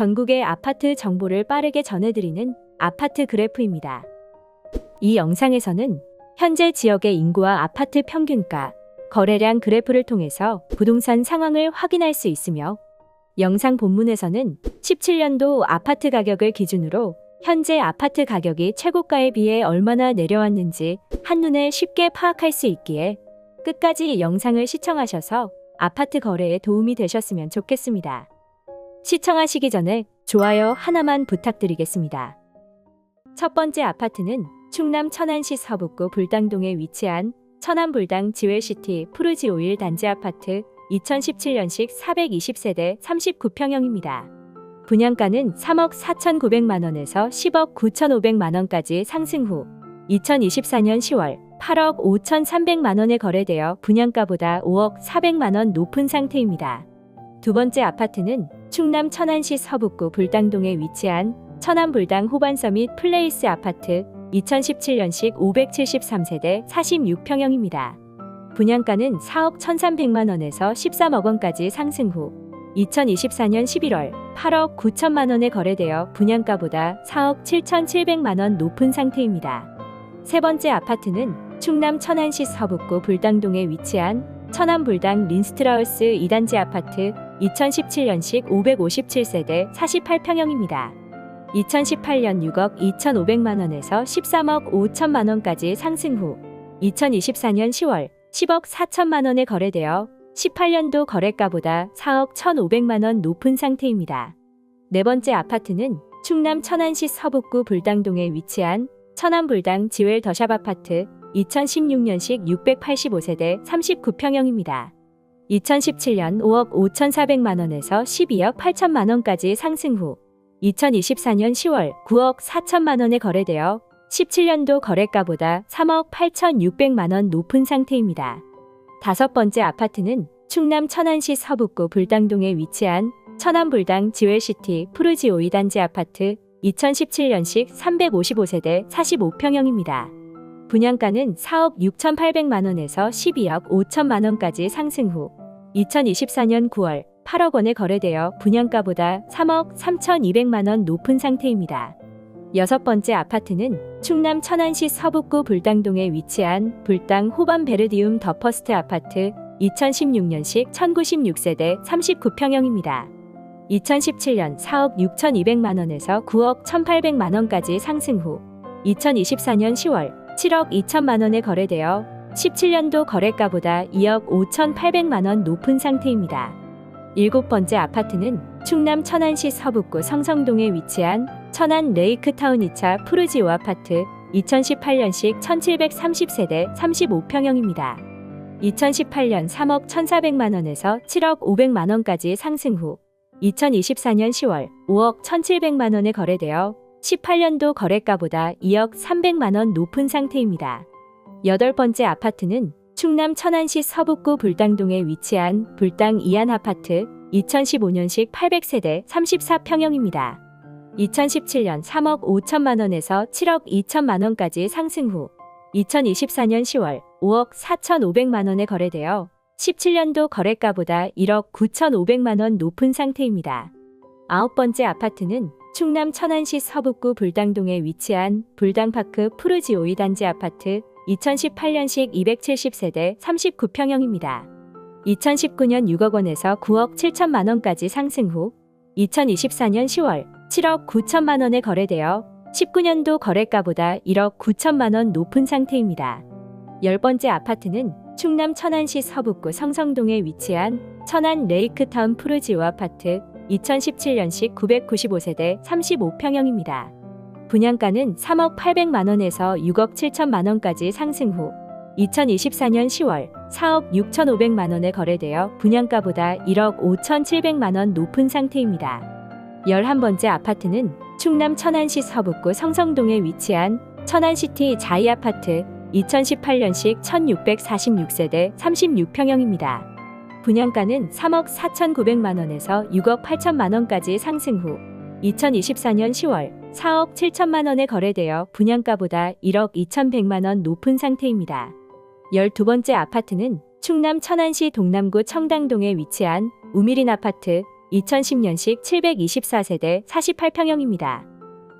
전국의 아파트 정보를 빠르게 전해드리는 아파트 그래프입니다. 이 영상에서는 현재 지역의 인구와 아파트 평균가, 거래량 그래프를 통해서 부동산 상황을 확인할 수 있으며 영상 본문에서는 17년도 아파트 가격을 기준으로 현재 아파트 가격이 최고가에 비해 얼마나 내려왔는지 한눈에 쉽게 파악할 수 있기에 끝까지 영상을 시청하셔서 아파트 거래에 도움이 되셨으면 좋겠습니다. 시청하시기 전에 좋아요 하나만 부탁드리겠습니다. 첫 번째 아파트는 충남 천안시 서북구 불당동에 위치한 천안불당 지웰시티 푸르지 오일 단지 아파트 2017년식 420세대 39평형입니다. 분양가는 3억 4,900만 원에서 10억 9,500만 원까지 상승 후 2024년 10월 8억 5,300만 원에 거래되어 분양가보다 5억 400만 원 높은 상태입니다. 두 번째 아파트는 충남 천안시 서북구 불당동에 위치한 천안불당 호반서 및 플레이스 아파트 2017년식 573세대 46평형입니다. 분양가는 4억 1,300만 원에서 13억 원까지 상승 후 2024년 11월 8억 9천만 원에 거래되어 분양가보다 4억 7,700만 원 높은 상태입니다. 세 번째 아파트는 충남 천안시 서북구 불당동에 위치한 천안불당 린스트라우스 2단지 아파트 2017년식 557세대 48평형입니다. 2018년 6억 2,500만 원에서 13억 5천만 원까지 상승 후 2024년 10월 10억 4천만 원에 거래되어 18년도 거래가보다 4억 1,500만 원 높은 상태입니다. 네 번째 아파트는 충남 천안시 서북구 불당동에 위치한 천안불당 지웰 더샵 아파트 2016년식 685세대 39평형입니다. 2017년 5억 5,400만 원에서 12억 8천만 원까지 상승 후 2024년 10월 9억 4천만 원에 거래되어 17년도 거래가보다 3억 8,600만 원 높은 상태입니다. 다섯 번째 아파트는 충남 천안시 서북구 불당동에 위치한 천안불당 지웰시티 푸르지 오이 단지 아파트 2017년식 355세대 45평형입니다. 분양가는 4억 6,800만 원에서 12억 5천만 원까지 상승 후 2024년 9월 8억 원에 거래되어 분양가보다 3억 3,200만 원 높은 상태입니다. 여섯 번째 아파트는 충남 천안시 서북구 불당동에 위치한 불당 호반 베르디움 더 퍼스트 아파트 2016년식 1096세대 39평형입니다. 2017년 4억 6,200만 원에서 9억 1,800만 원까지 상승 후 2024년 10월 7억 2천만 원에 거래되어 17년도 거래가보다 2억 5,800만 원 높은 상태입니다. 일곱 번째 아파트는 충남 천안시 서북구 성성동에 위치한 천안 레이크타운 2차 푸르지오 아파트 2018년식 1730세대 35평형입니다. 2018년 3억 1,400만 원에서 7억 500만 원까지 상승 후 2024년 10월 5억 1,700만 원에 거래되어 18년도 거래가보다 2억 300만 원 높은 상태입니다. 여덟 번째 아파트는 충남 천안시 서북구 불당동에 위치한 불당 이안 아파트 2015년식 800세대 34평형입니다. 2017년 3억 5천만 원에서 7억 2천만 원까지 상승 후 2024년 10월 5억 4,500만 원에 거래되어 17년도 거래가보다 1억 9,500만 원 높은 상태입니다. 아홉 번째 아파트는 충남 천안시 서북구 불당동에 위치한 불당파크 푸르지 오이 단지 아파트 2018년식 270세대 39평형입니다. 2019년 6억 원에서 9억 7천만 원까지 상승 후 2024년 10월 7억 9천만 원에 거래되어 19년도 거래가보다 1억 9천만 원 높은 상태입니다. 열 번째 아파트는 충남 천안시 서북구 성성동에 위치한 천안 레이크타운 푸르지오 아파트 2017년식 995세대 35평형입니다. 분양가는 3억 800만 원에서 6억 7천만 원까지 상승 후 2024년 10월 4억 6,500만 원에 거래되어 분양가보다 1억 5,700만 원 높은 상태입니다. 11번째 아파트는 충남 천안시 서북구 성성동에 위치한 천안시티 자이 아파트 2018년식 1646세대 36평형입니다. 분양가는 3억 4,900만 원에서 6억 8천만 원까지 상승 후 2024년 10월 4억 7천만 원에 거래되어 분양가보다 1억 2,100만 원 높은 상태입니다. 12번째 아파트는 충남 천안시 동남구 청당동에 위치한 우미린 아파트 2010년식 724세대 48평형입니다.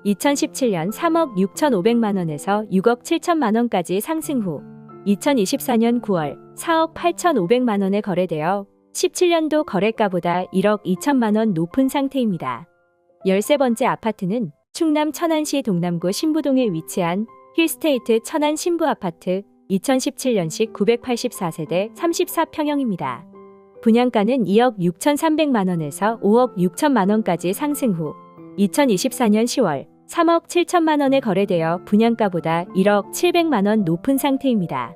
2017년 3억 6,500만 원에서 6억 7천만 원까지 상승 후 2024년 9월 4억 8,500만 원에 거래되어 17년도 거래가보다 1억 2천만 원 높은 상태입니다. 13번째 아파트는 충남 천안시 동남구 신부동에 위치한 힐스테이트 천안 신부 아파트 2017년식 984세대 34평형입니다. 분양가는 2억 6,300만 원에서 5억 6천만 원까지 상승 후 2024년 10월 3억 7천만 원에 거래되어 분양가보다 1억 700만 원 높은 상태입니다.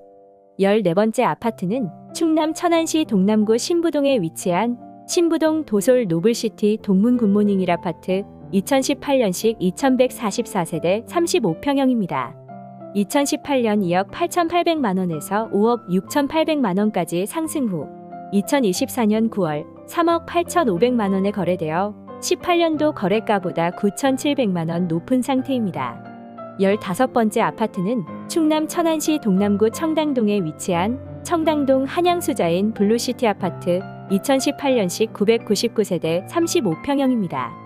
14번째 아파트는 충남 천안시 동남구 신부동에 위치한 신부동 도솔 노블시티 동문 굿모닝 1아파트 2018년식 2144세대 35평형입니다. 2018년 2억 8,800만 원에서 5억 6,800만 원까지 상승 후 2024년 9월 3억 8,500만 원에 거래되어 18년도 거래가보다 9,700만 원 높은 상태입니다. 15번째 아파트는 충남 천안시 동남구 청당동에 위치한 청당동 한양수자인 블루시티 아파트 2018년식 999세대 35평형입니다.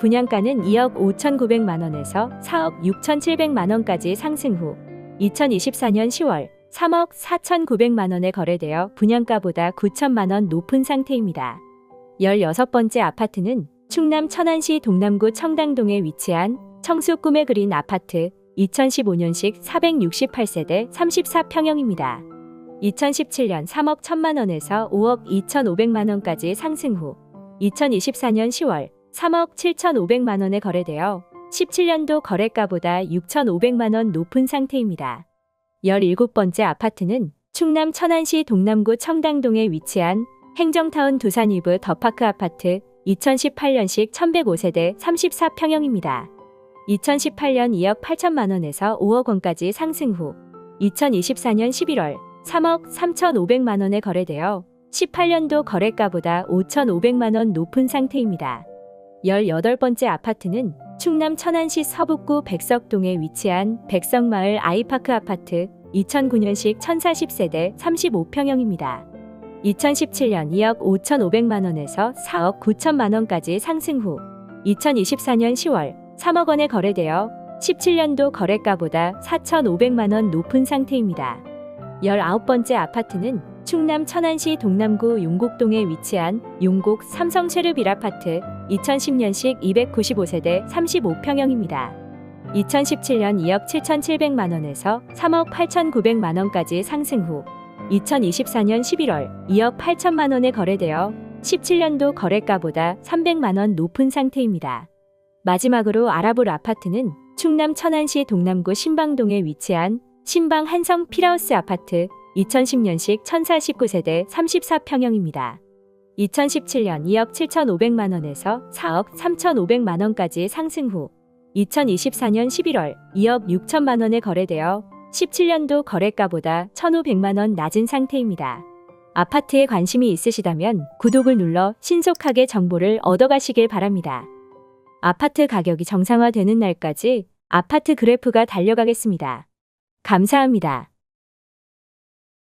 분양가는 2억 5,900만 원에서 4억 6,700만 원까지 상승 후 2024년 10월 3억 4,900만 원에 거래되어 분양가보다 9천만 원 높은 상태입니다. 16번째 아파트는 충남 천안시 동남구 청당동에 위치한 청수 꿈의 그린 아파트 2015년식 468세대 34평형입니다. 2017년 3억 1천만 원에서 5억 2,500만 원까지 상승 후 2024년 10월 3억 7,500만 원에 거래되어 17년도 거래가보다 6,500만 원 높은 상태입니다. 17번째 아파트는 충남 천안시 동남구 청당동에 위치한 행정타운 두산 이브 더파크 아파트 2018년식 1105세대 34평형입니다. 2018년 2억 8천만 원에서 5억 원까지 상승 후 2024년 11월 3억 3,500만 원에 거래되어 18년도 거래가보다 5,500만 원 높은 상태입니다. 18번째 아파트는 충남 천안시 서북구 백석동에 위치한 백석마을 아이파크 아파트 2009년식 1040세대 35평형입니다. 2017년 2억 5,500만 원에서 4억 9천만 원까지 상승 후 2024년 10월 3억 원에 거래되어 17년도 거래가보다 4,500만 원 높은 상태입니다. 19번째 아파트는 충남 천안시 동남구 용곡동에 위치한 용곡 삼성 체르빌 아파트 2010년식 295세대 35평형입니다. 2017년 2억 7,700만 원에서 3억 8,900만 원까지 상승 후 2024년 11월 2억 8천만 원에 거래되어 17년도 거래가보다 300만 원 높은 상태입니다. 마지막으로 알아볼 아파트는 충남 천안시 동남구 신방동에 위치한 신방 한성 피라우스 아파트 2010년식 1049세대 34평형입니다. 2017년 2억 7,500만 원에서 4억 3,500만 원까지 상승 후 2024년 11월 2억 6천만 원에 거래되어 17년도 거래가보다 1,500만 원 낮은 상태입니다. 아파트에 관심이 있으시다면 구독을 눌러 신속하게 정보를 얻어가시길 바랍니다. 아파트 가격이 정상화되는 날까지 아파트 그래프가 달려가겠습니다. 감사합니다.